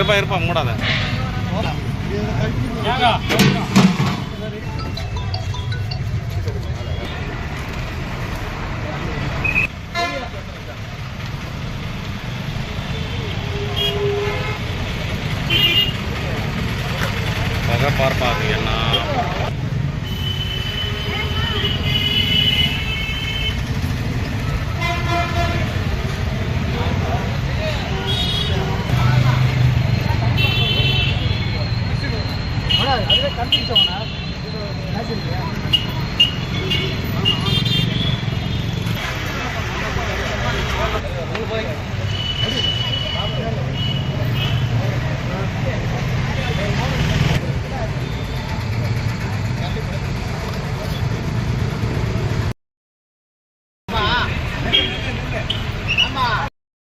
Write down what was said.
இருப்பா இருப்பா மூடாத. பார்ப்பாது என்ன? கண்டுபிடிச்சவனா?